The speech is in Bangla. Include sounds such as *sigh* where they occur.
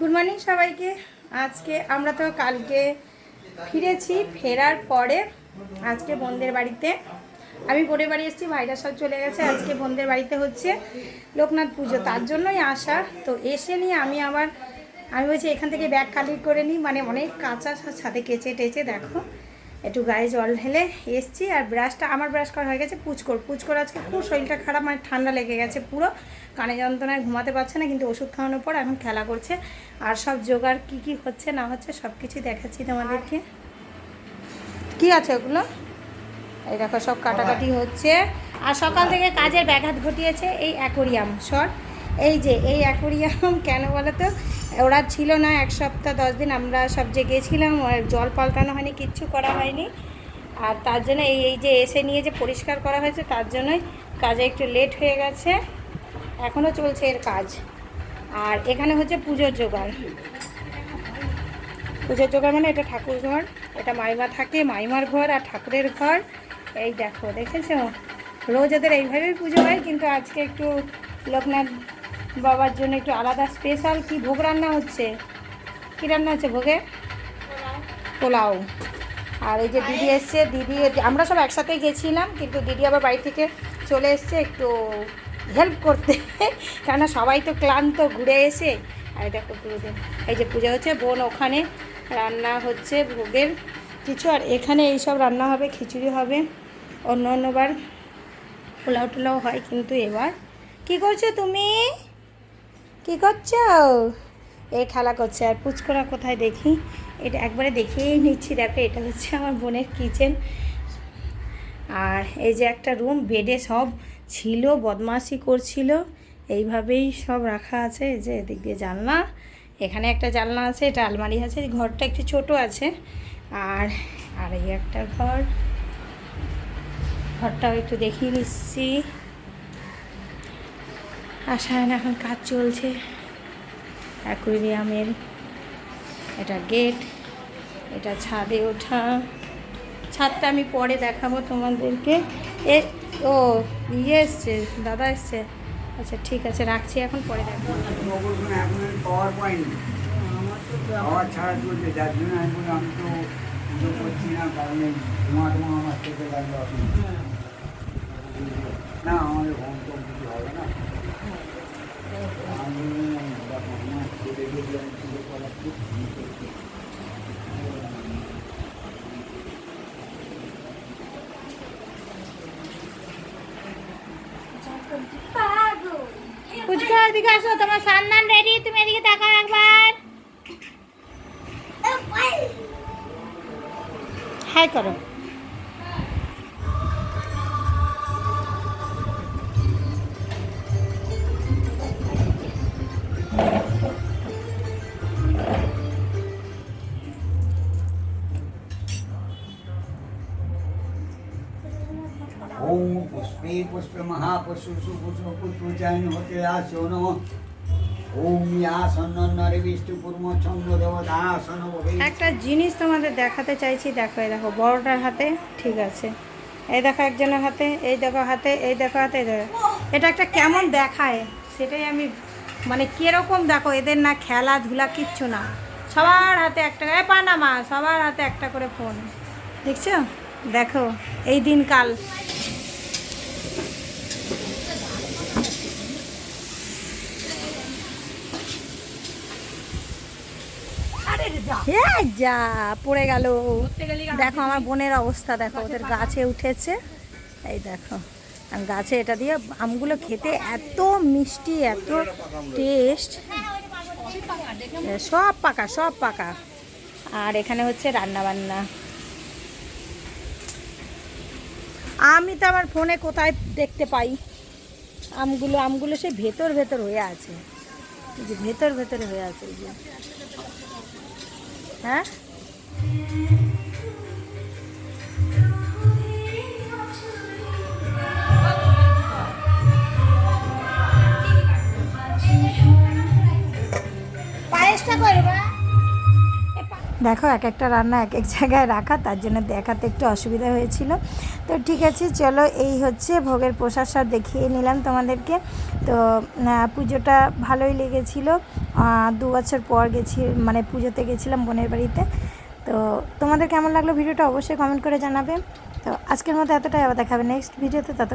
গুড মর্নিং সবাইকে। আজকে আমরা তো কালকে ফিরেছি, ফেরার পরে আজকে বোনদের বাড়িতে। আমি পরে বাড়ি এসেছি, ভাইরা সব চলে গেছে। আজকে বোনদের বাড়িতে হচ্ছে লোকনাথ পুজো। তার জন্যই আসা। তো এসে নিয়ে আমি আবার, আমি বলছি এখান থেকে ব্যাগ কালেক্ট করে নিই মানে অনেক কাঁচা সাথে কেচে টেচে, দেখো। একটু গায়ে জল ঢেলে এসছি আর ব্রাশটা, আমার ব্রাশ করা হয়ে গেছে পুচকোর। পুচকোর আজকে খুব শরীরটা খারাপ মানে ঠান্ডা লেগে গেছে পুরো। কানে যন্ত্রণায় ঘুমাতে পারছে না, কিন্তু ওষুধ খাওয়ানোর পর এখন খেলা করছে। আর সব জোগাড় কি কি হচ্ছে, না হচ্ছে সব কিছুই দেখাচ্ছি তোমাদেরকে। কি আছে ওগুলো? এই দেখো, সব কাটাকাটি হচ্ছে। আর সকাল থেকে কাজের ব্যাঘাত ঘটিয়েছে এই অ্যাকোরিয়াম শর্ট এই যে, এই অ্যাকোরিয়াম *laughs* কেন বলো তো? ওরা ছিল না এক সপ্তাহ, দশ দিন আমরা সব যে গেছিলাম জল পাল্টানো হয়নি, কিচ্ছু করা হয়নি। আর তার জন্য এই এই যে এসে নিয়ে যে পরিষ্কার করা হয়েছে, তার জন্যই কাজে একটু লেট হয়ে গেছে। এখনও চলছে এর কাজ। আর এখানে হচ্ছে পুজোর জোগাড়। পুজোর জোগাড় মানে এটা ঠাকুর ঘর, এটা মাইমা থাকে, মাইমার ঘর আর ঠাকুরের ঘর। এই দেখো, দেখেছ? রোজ ওদের এইভাবেই পুজো হয়, কিন্তু আজকে একটু লোকনাথ বাবার জন্য একটু আলাদা স্পেশাল কি ভোগ রান্না হচ্ছে? কী রান্না হচ্ছে ভোগে? পোলাও। আর এই যে দিদি এসছে, দিদি আমরা সব একসাথেই গেছিলাম, কিন্তু দিদি আবার বাড়ি থেকে চলে এসছে একটু হেল্প করতে। কেননা সবাই তো ক্লান্ত, ঘুরে এসে। আর দেখো পুরোদিন এই যে পূজা হচ্ছে, বোন ওখানে রান্না হচ্ছে ভোগের কিছু। আর এখানে এইসব রান্না হবে, খিচুড়ি হবে। অন্য অন্যবার পোলাও টোলাও হয় কিন্তু এবার। কি করছ তুমি? কি করছ? এই খেলা করছে। আর পুচকোরা কোথায় দেখি? এটা একবারে দেখিয়েই নিচ্ছি। দেখো, এটা হচ্ছে আমার বোনের কিচেন। আর এই যে একটা রুম, বেডে সব ছিল, বদমাশি করছিল। এইভাবেই সব রাখা আছে। এই যে এদিক দিয়ে জানলা। এখানে একটা জানলা আছে, এটা আলমারি আছে। ঘরটা একটু ছোট আছে। আর আর এই একটা ঘর। ঘরটাও একটু দেখিয়ে নিচ্ছি। আশায়ন এখন কাজ চলছে। অ্যাকুইরিয়ামের এটা গেট এটা ছাদে ওঠা। ছাদটা আমি পরে দেখাবো তোমাদেরকে। এ, ও ইয়ে এসছে, দাদা এসছে। আচ্ছা ঠিক আছে, রাখছি, এখন পরে দেখাবো। পাওয়ার পয়েন্ট পাওয়ার ছাড়া চলছে, যার জন্য আমি আমি তো করছি না আমার থেকে না আমাদের হোম টোম কিছু হবে না। আমি ছেলে এদিকে আসো তোমার সান্নান রেডি তুমি এদিকে তাকাও একবার। হাই করো আসন একটা জিনিস তোমাদের দেখাতে চাইছি, দেখো, এই দেখো, বড়টার হাতে ঠিক আছে। এই দেখো একজনের হাতে, এই দেখো হাতে, এই দেখো হাতে এটা একটা কেমন দেখায়, সেটাই আমি মানে কীরকম দেখো, এদের না খেলাধুলা কিচ্ছু না। সবার হাতে একটা, এ পানামা, সবার হাতে একটা করে ফোন। দেখছ? দেখো, এই দিনকাল। যা। পড়ে গেল। দেখো আমার বোনের অবস্থা দেখো ওদের গাছে উঠেছে। এই দেখো আর গাছে এটা দিয়ে আমগুলো খেতে এত মিষ্টি এত টেস্ট। সব পাকা সব পাকা। আর এখানে হচ্ছে রান্না বান্না আমি তো আমার ফোনে কোথায় দেখতে পাই? আমগুলো আমগুলো সে ভেতর ভেতর হয়ে আছে। এই যে ভেতর ভেতর হয়ে আছে যে। হ্যাঁ? পায়েসটা করবা দেখো, এক একটা রান্না এক এক জায়গায় রাখা, তার জন্য দেখাতে একটু অসুবিধা হয়েছিল। তো ঠিক আছে, চলো, এই হচ্ছে ভোগের প্রসাদ দেখিয়ে নিলাম তোমাদেরকে। তো পুজোটা ভালোই লেগেছিল। দু বছর পর গেছি মানে পুজোতে গেছিলাম বোনের বাড়িতে। তো, তোমাদের কেমন লাগল ভিডিওটা অবশ্যই কমেন্ট করে জানাবে। তো, আজকের মতো এতটাই, আবার দেখাবে নেক্সট ভিডিওতে তত